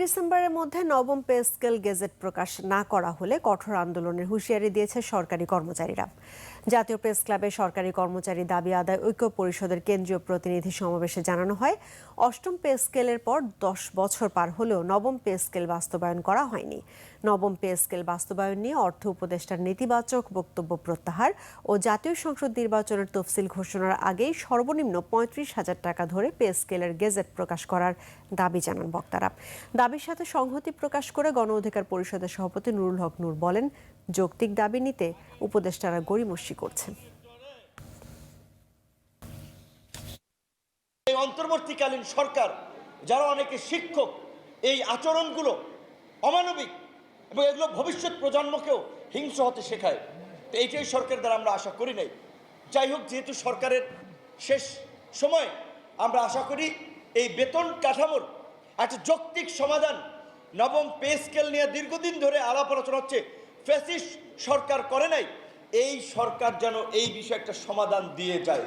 ডিসেম্বরের মধ্যে নবম পে স্কেল গেজেট প্রকাশ না করা হলে কঠোর আন্দোলনের হুঁশিয়ারি দিয়েছে সরকারি কর্মচারীরা। জাতীয় প্রেস ক্লাবে সরকারি কর্মচারী দাবি আদায় ঐক্য পরিষদের কেন্দ্রীয় প্রতিনিধি সমাবেশে জানানো হয়। অষ্টম পে স্কেলের পর দশ বছর পার হলেও নবম পে স্কেল বাস্তবায়ন করা হয়নি। নবম পে স্কেল বাস্তবায়ন নিয়ে অর্থ উপদেষ্টার নেতিবাচক বক্তব্য প্রত্যাহার ও জাতীয় সংসদ নির্বাচনের তফসিল ঘোষণার আগেই সর্বনিম্ন পঁয়ত্রিশ হাজার টাকা ধরে পে স্কেলের গেজেট প্রকাশ করার দাবি জানান বক্তারা। দাবির সাথে সংহতি প্রকাশ করে গণ অধিকার পরিষদের সভাপতি নুরুল হক নূর বলেন, যৌক্তিক দাবি নিতে উপদেষ্টারা গড়িমসি করছেন। এই অন্তর্বর্তীকালীন সরকার, যারা অনেকে শিক্ষক, এই আচরণগুলো অমানবিক এবং এগুলো ভবিষ্যৎ প্রজন্মকেও হিংস্র হতে শেখায়। তো এইটাই সরকার দ্বারা আমরা আশা করি নাই। যাই হোক, যেহেতু সরকারের শেষ সময়, আমরা আশা করি এই বেতন কাঠামোর একটা যৌক্তিক সমাধান। নবম পে স্কেল নিয়ে দীর্ঘদিন ধরে আলাপ আলোচনা হচ্ছে। ফেসিস সরকার করে নাই। এই সরকার যেন এই বিষয়ে একটা সমাধান দিয়ে যায়।